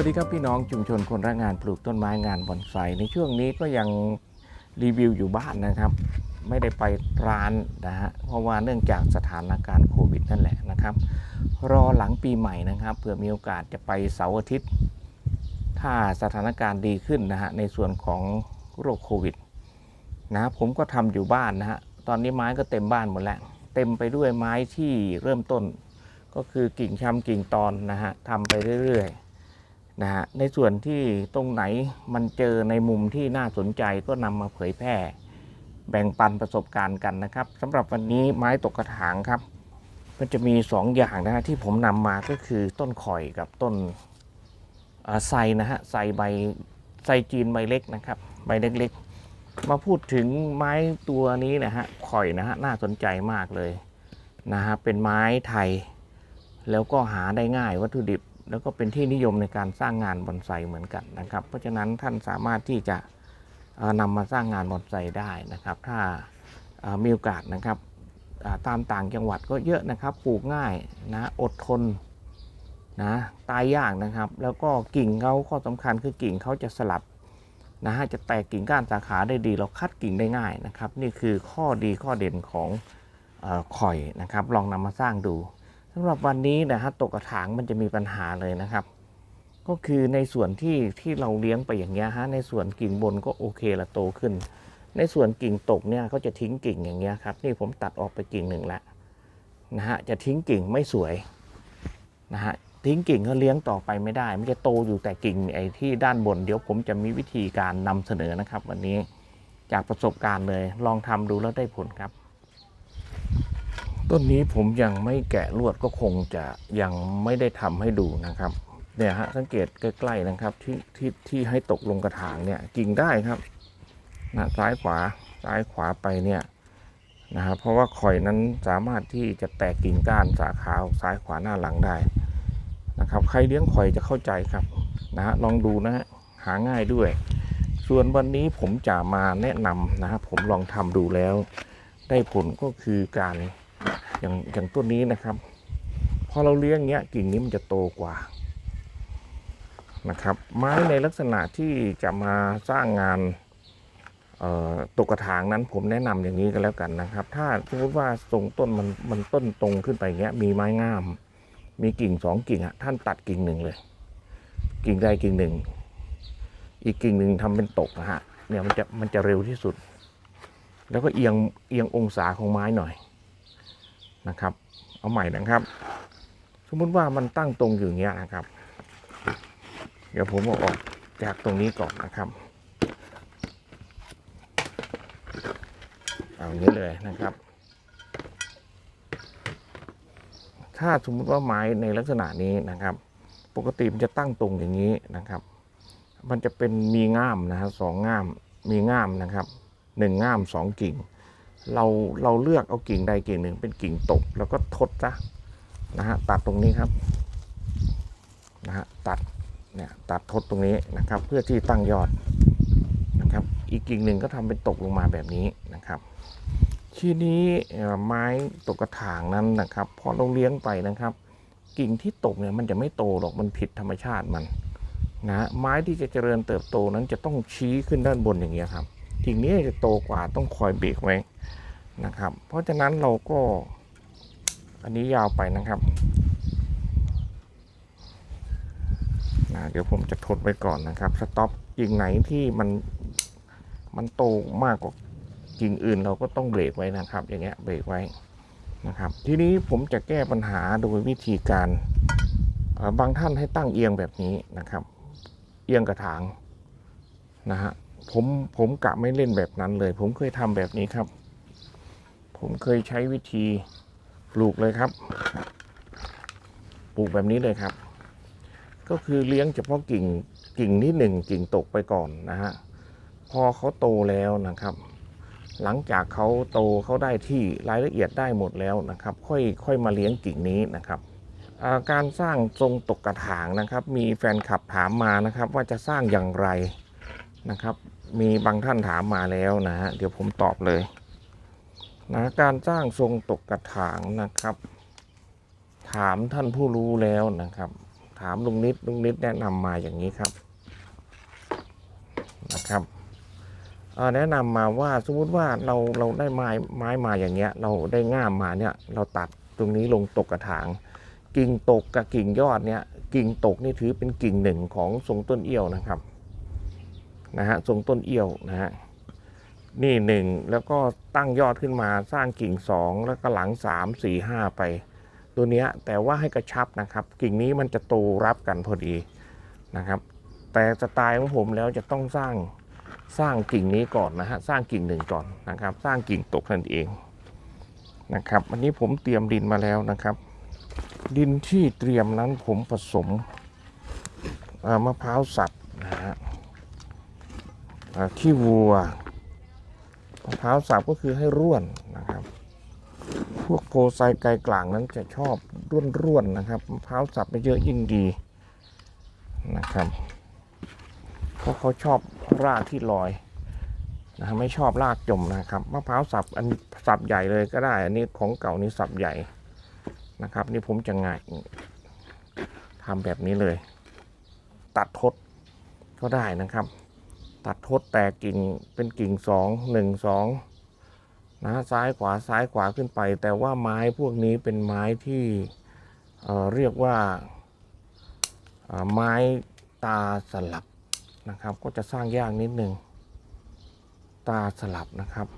วัสดีครับพี่น้องชุมชนคนรักงานปลูกต้นไม้งานบอนไซในช่วงนี้ก็ยังรีวิวอยู่บ้านนะครับ ไม่ได้ไปร้านนะฮะเพราะว่าเนื่องจากสถานการณ์โควิดนั่นแหละนะครับ รอหลังปีใหม่นะครับเผื่อมีโอกาสจะไปเสาร์อาทิตย์ ถ้าสถานการณ์ดีขึ้นนะฮะในส่วนของโรคโควิดนะผมก็ทำอยู่บ้านนะฮะตอนนี้ไม้ก็เต็มบ้านหมดแล้วเต็มไปด้วยไม้ที่เริ่มต้น ก็คือกิ่งชำกิ่งตอนนะฮะทำไปเรื่อยๆ นะฮะในส่วนที่ตรงไหนมันเจอในมุมที่น่าสนใจก็นำมาเผยแพร่ แบ่งปันประสบการณ์กันนะครับสำหรับวันนี้ไม้ตกกระถางครับ มันจะมีสองอย่างนะฮะที่ผมนำมาก็คือต้นข่อยกับต้นไทรนะฮะไทรใบไทรจีนใบเล็กนะครับใบเล็กๆ มาพูดถึงไม้ตัวนี้นะฮะข่อยนะฮะน่าสนใจมากเลยนะฮะเป็นไม้ไทย แล้วก็หาได้ง่ายวัตถุดิบ แล้วก็เป็นที่นิยมในการสร้างงานบอนไซเหมือนกันนะครับ เพราะฉะนั้นท่านสามารถที่จะเอ่อนำมาสร้างงานบอนไซได้นะครับ ถ้ามีโอกาสนะครับตามต่างจังหวัดก็เยอะนะครับ ปลูกง่ายนะอดทนนะตายยากนะครับ แล้วก็กิ่งเขาข้อสำคัญคือกิ่งเขาจะสลับนะฮะจะแตกกิ่งก้านสาขาได้ดี เราคัดกิ่งได้ง่ายนะครับ นี่คือข้อดีข้อเด่นของอข่อยนะครับ ลองนำมาสร้างดูำหรับวันนี้นะฮะตกกระถางมันจะมีปัญหาเลยนะครับ ก็คือในส่วนที่ที่เราเลี้ยงไปอย่างเงี้ยฮะในส่วนกิ่งบนก็โอเคละโตขึ้น ในส่วนกิ่งตกเนี่ยเขาจะทิ้งกิ่งอย่างเงี้ยครับนี่ผมตัดออกไปกิ่งหนึ่งแล้วนะฮะจะทิ้งกิ่งไม่สวยนะฮะทิ้งกิ่งเขาเลี้ยงต่อไปไม่ได้ มันจะโตอยู่แต่กิ่งไอ้ที่ด้านบน เดี๋ยวผมจะมีวิธีการนำเสนอนะครับ วันนี้จากประสบการณ์เลยลองทำดูแล้วได้ผลครับ ต้นนี้ผมยังไม่แกะลวดก็คงจะยังไม่ได้ทำให้ดูนะครับ เนี่ยฮะสังเกตใกล้ๆนะครับที่ที่ที่ให้ตกลงกระถางเนี่ยกิ่งได้ครับนะซ้ายขวาซ้ายขวาไปเนี่ยนะครับเพราะว่าข่อยนั้นสามารถที่จะแตกกิ่งก้านสาขาซ้ายขวาหน้าหลังได้นะครับ ใครเลี้ยงข่อยจะเข้าใจครับนะฮะลองดูนะฮะหาง่ายด้วย ส่วนวันนี้ผมจะมาแนะนำนะครับผมลองทำดูแล้ว ได้ผลก็คือการ อย่างอย่างต้นนี้นะครับ พอเราเลี้ยงเงี้ยกิ่งนี้มันจะโตกว่านะครับ ไม้ในลักษณะที่จะมาสร้างงานตกกระถางนั้นผมแนะนำอย่างนี้ก็แล้วกันนะครับ ถ้าสมมติว่าทรงต้นมันมันต้นตรงขึ้นไปเงี้ยมีไม้งาม มีกิ่งสองกิ่งอะท่านตัดกิ่งหนึ่งเลย กิ่งใดกิ่งหนึ่ง อีกกิ่งหนึ่งทำเป็นตกนะฮะเนี่ยมันจะมันจะเร็วที่สุด แล้วก็เอียงเอียงองศาของไม้หน่อย นะครับ เอาใหม่นะครับ สมมุติว่ามันตั้งตรงอยู่างเงี้ยนะครับ เดี๋ยวผมเอาออกจากตรงนี้ก่อนนะครับ เอาอย่างนี้เลยนะครับ ถ้าสมมุติว่าไม้ในลักษณะนี้นะครับ ปกติมันจะตั้งตรงอย่างนี้นะครับ มันจะเป็นมีง่ามนะฮะสองง่ามมีง่ามนะครับหนึ่งง่ามสองกิ่ง เราเราเลือกเอากิ่งใดกิ่งหนึ่งเป็นกิ่งตก แล้วก็ทดซะนะฮะตัดตรงนี้ครับนะฮะตัดเนี่ยตัดทดตรงนี้นะครับ เพื่อที่ตั้งยอดนะครับ อีกกิ่งหนึ่งก็ทำเป็นตกลงมาแบบนี้นะครับทีนี้ไม้ตกกระถางนั้นนะครับพอเราเลี้ยงไปนะครับ กิ่งที่ตกเนี่ยมันจะไม่โตหรอกมันผิดธรรมชาติมันนะฮะไม้ที่จะเจริญเติบโตนั้นจะต้องชี้ขึ้นด้านบนอย่างเงี้ยครับกิ่งนี้จะโตกว่าต้องคอยเบรกไว้ นะครับ เพราะฉะนั้นเราก็อันนี้ยาวไปนะครับนะเดี๋ยวผมจะทดไว้ก่อนนะครับสต็อปกิ่งไหนที่มันมันโตมากกว่ากิ่งอื่นเราก็ต้องเบรกไว้นะครับ อย่างเงี้ยเบรกไว้นะครับ ทีนี้ผมจะแก้ปัญหาโดยวิธีการบางท่านให้ตั้งเอียงแบบนี้นะครับ เอียงกระถางนะฮะผมผมกะไม่เล่นแบบนั้นเลย ผมเคยทำแบบนี้ครับ ผมเคยใช้วิธีปลูกเลยครับ ปลูกแบบนี้เลยครับ ก็คือเลี้ยงเฉพาะกิ่งกิ่งที่หนึ่งกิ่งตกไปก่อนนะฮะ พอเขาโตแล้วนะครับ หลังจากเขาโตเขาได้ที่รายละเอียดได้หมดแล้วนะครับ ค่อยค่อยมาเลี้ยงกิ่งนี้นะครับการสร้างทรงตกกระถางนะครับ มีแฟนคลับถามมานะครับ ว่าจะสร้างอย่างไรนะครับ มีบางท่านถามมาแล้วนะฮะเดี๋ยวผมตอบเลย นะการสร้างทรงตกกระถางนะครับ ถามท่านผู้รู้แล้วนะครับ ถามลุงนิดลุงนิดแนะนำมาอย่างนี้ครับนะครับแนะนำมาว่าสมมติว่าเราเราได้ไม้ไม้มาอย่างเงี้ย เราได้ง่ามมาเนี่ยเราตัดตรงนี้ลงตกกระถาง กิ่งตกกับกิ่งยอดเนี่ยกิ่งตกนี่ถือเป็นกิ่งหนึ่งของทรงต้นเอี้ยวนะครับนะฮะทรงต้นเอี้ยวนะฮะ นี่หนึ่งแล้วก็ตั้งยอดขึ้นมาสร้างกิ่งสองแล้วก็หลังสามสี่ห้าไป ตัวเนี้ยแต่ว่าให้กระชับนะครับ กิ่งนี้มันจะโตรับกันพอดีนะครับ แต่สไตล์ของผมแล้วจะต้องสร้างสร้างกิ่งนี้ก่อนนะฮะสร้างกิ่งหนึ่งก่อนนะครับ สร้างกิ่งตกนั่นเองนะครับอันนี้ผมเตรียมดินมาแล้วนะครับ ดินที่เตรียมนั้นผมผสมมะพร้าวสับนะฮะเอ่อขี้วัว มะพร้าวสับก็คือให้ร่วนนะครับ พวกโพไซไกลกลางนั้นจะชอบร่วนๆนะครับมะพร้าวสับไปเยอะยิ่งดีนะครับเพราะเขาชอบรากที่ลอยนะฮะไม่ชอบรากจมนะครับมะพร้าวสับอันสับใหญ่เลยก็ได้ อันนี้ของเก่านี่สับใหญ่นะครับ นี่ผมจะง่ายทำแบบนี้เลย ตัดทดก็ได้นะครับ ตัดทดแต่กิ่งเป็นกิ่งสองหนึ่งสองนะซ้ายขวาซ้ายขวาขึ้นไป แต่ว่าไม้พวกนี้เป็นไม้ที่เเรียกว่าไม้ตาสลับนะครับ ก็จะสร้างยากนิดนึงตาสลับนะครับ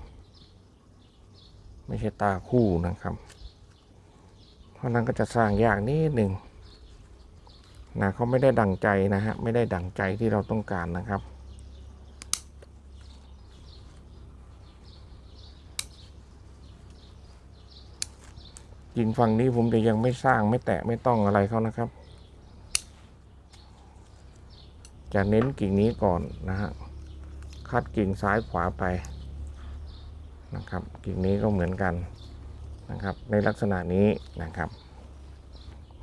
ไม่ใช่ตาคู่นะครับ เพราะนั้นก็จะสร้างยากนิดหนึ่งนะเขาไม่ได้ดังใจนะฮะไม่ได้ดังใจที่เราต้องการนะครับ ยิงฝั่งนี้ผมจะยังไม่สร้างไม่แตะไม่ต้องอะไรเขานะครับ จะเน้นกิ่งนี้ก่อนนะฮะคัดกิ่งซ้ายขวาไปนะครับ กิ่งนี้ก็เหมือนกันนะครับ ในลักษณะนี้นะครับ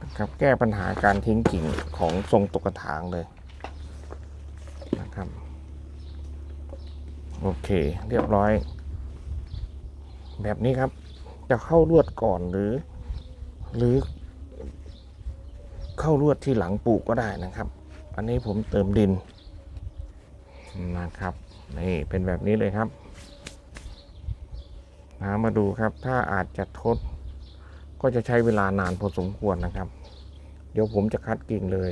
นะครับ แก้ปัญหาการทิ้งกิ่งของทรงตกกระถางเลยนะครับโอเค เรียบร้อย แบบนี้ครับ จะเข้าลวดก่อนหรือ หรือ เข้าลวดที่หลังปลูกก็ได้นะครับ อันนี้ผมเติมดินนะครับนี่เป็นแบบนี้เลยครับนะมาดูครับถ้าอาจจะทด ก็จะใช้เวลานานพอสมควรนะครับ เดี๋ยวผมจะคัดกิ่งเลย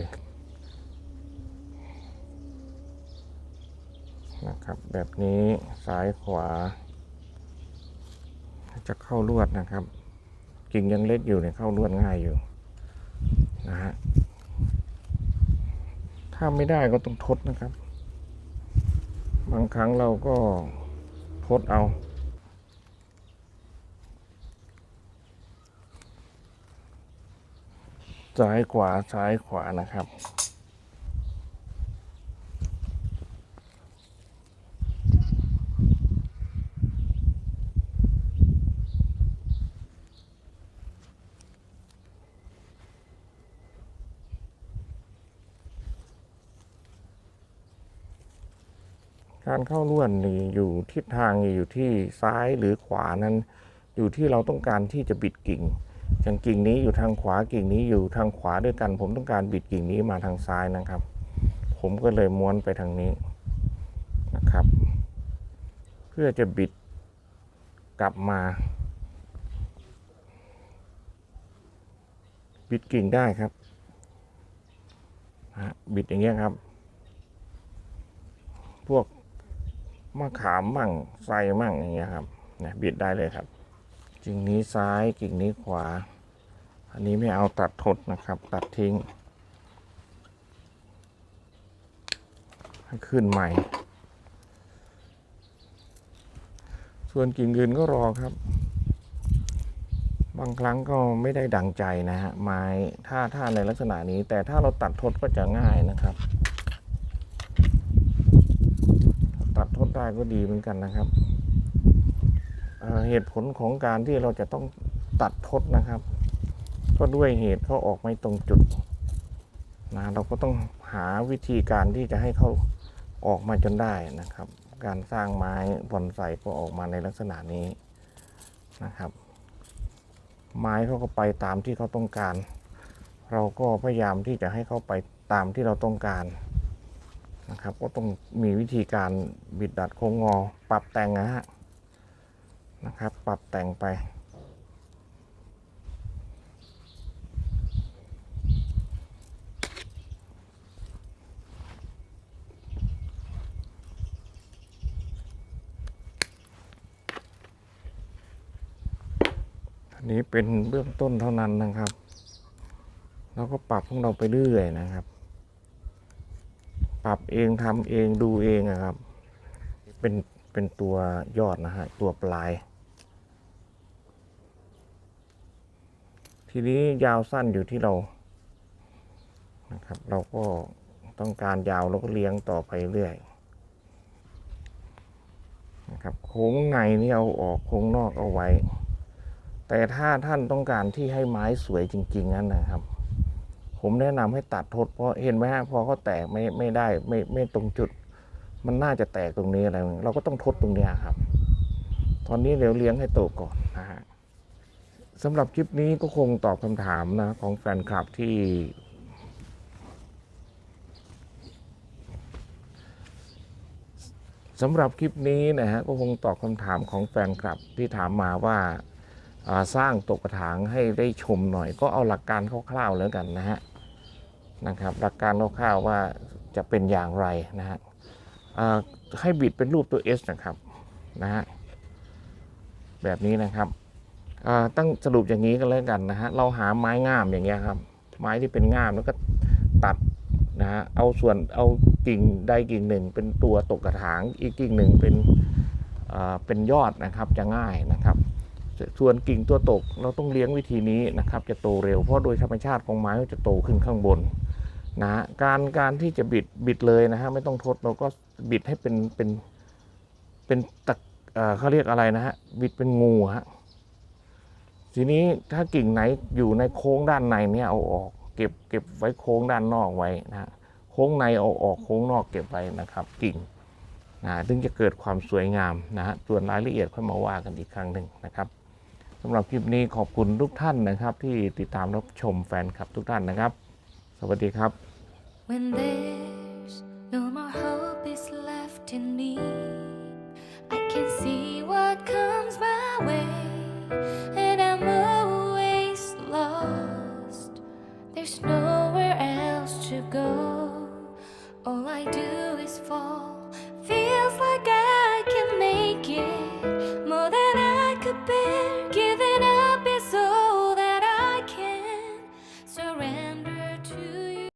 นะครับแบบนี้ซ้ายขวา จะเข้าลวดนะครับ กิ่งยังเล็กอยู่เนี่ยเข้าลวดง่ายอยู่นะฮะถ้าไม่ได้ก็ต้องทดนะครับ บางครั้งเราก็ทดเอาซ้ายขวาซ้ายขวานะครับ การเข้าล้วนนี่อยู่ทิศทางนี่อยู่ที่ซ้ายหรือขวานั้น อยู่ที่เราต้องการที่จะบิดกิ่งอย่างกิ่งนี้อยู่ทางขวากิ่งนี้อยู่ทางขวาด้วยกัน ผมต้องการบิดกิ่งนี้มาทางซ้ายนะครับ ผมก็เลยม้วนไปทางนี้นะครับ เพื่อจะบิดกลับมา บิดกิ่งได้ครับบิดอย่างเงี้ยครับ พวก มะขามมั่งไทรมั่งอย่างเงี้ยครับเนี่ยบิดได้เลยครับกิ่งนี้ซ้ายกิ่งนี้ขวา อันนี้ไม่เอาตัดทดนะครับ ตัดทิ้งให้ขึ้นใหม่ ส่วนกิ่งอื่นก็รอครับ บางครั้งก็ไม่ได้ดังใจนะฮะไม้ถ้าถ้าในลักษณะนี้ แต่ถ้าเราตัดทดก็จะง่ายนะครับ ตัดทดได้ ก็ดีเหมือนกันนะครับเเหตุผลของการที่เราจะต้องตัดทดนะครับ ก็ด้วยเหตุเขาออกไม่ตรงจุดนะเราก็ต้องหาวิธีการที่จะให้เขาออกมาจนได้นะครับ การสร้างไม้บอนไซก็ออกมาในลักษณะนี้นะครับ ไม้เขาก็ไปตามที่เขาต้องการ เราก็พยายามที่จะให้เขาไปตามที่เราต้องการ นะครับ ก็ต้องมีวิธีการบิดดัดโค้งงอ ปรับแต่งนะฮะนะครับ ปรับแต่งไป อันนี้เป็นเบื้องต้นเท่านั้นนะครับเราก็ปรับของเราไปเรื่อยนะครับ ปรับเองทำเองดูเองอะครับ เป็นเป็นตัวยอดนะฮะตัวปลาย ทีนี้ยาวสั้นอยู่ที่เรานะครับ เราก็ต้องการยาวเราก็เลี้ยงต่อไปเรื่อยนะครับโค้งในนี่เอาออกโค้งนอกเอาไว้ แต่ถ้าท่านต้องการที่ให้ไม้สวยจริง ๆ นั้นนะครับ ผมแนะนำให้ตัดทดเพราะเห็นไหมฮะพอเขาแตกไม่ไม่ได้ไม่ไม่ตรงจุด มันน่าจะแตกตรงนี้อะไรเราก็ต้องทดตรงนี้ครับ ตอนนี้เดี๋ยวเลี้ยงให้โตก่อนนะฮะสำหรับคลิปนี้ก็คงตอบคำถามนะของแฟนคลับที่ สำหรับคลิปนี้นะฮะก็คงตอบคำถามของแฟนคลับที่ถามมาว่า สร้างตกกระถางให้ได้ชมหน่อย ก็เอาหลักการคร่าวๆแล้วกันนะฮะนะครับหลักการคร่าวๆว่าจะเป็นอย่างไรนะฮะให้บิดเป็นรูปตัว S นะครับนะฮะแบบนี้นะครับตั้งสรุปอย่างนี้กันแล้วกันนะฮะเราหาไม้งามอย่างเงี้ยครับ ไม้ที่เป็นงามแล้วก็ตัดนะฮะเอาส่วนเอากิ่งใดกิ่งหนึ่ง เป็นตัวตกกระถางอีกกิ่งหนึ่งเป็นเป็นยอดนะครับจะง่ายนะครับ ส่วนกิ่งตัวตกเราต้องเลี้ยงวิธีนี้นะครับ จะโตเร็วเพราะโดยธรรมชาติของไม้ก็จะโตขึ้นข้างบนนะการการที่จะบิดบิดเลยนะฮะไม่ต้องทดเราก็บิดให้เป็นเป็นเป็นตะเอ่อเขาเรียกอะไรนะฮะบิดเป็นงูฮะทีนี้ถ้ากิ่งไหนอยู่ในโค้งด้านในเนี่ยเอาออก เก็บเก็บไว้โค้งด้านนอกไว้นะฮะโค้งในเอาออกโค้งนอกเก็บไว้นะครับ กิ่งนะถึงจะเกิดความสวยงามนะฮะส่วนรายละเอียดค่อยมาว่ากันอีกครั้งหนึ่งนะครับ สำหรับคลิปนี้ขอบคุณทุกท่านนะครับ ที่ติดตามรับชมแฟนคลับทุกท่านนะครับ สวัสดีครับ When there's no more hope is left in me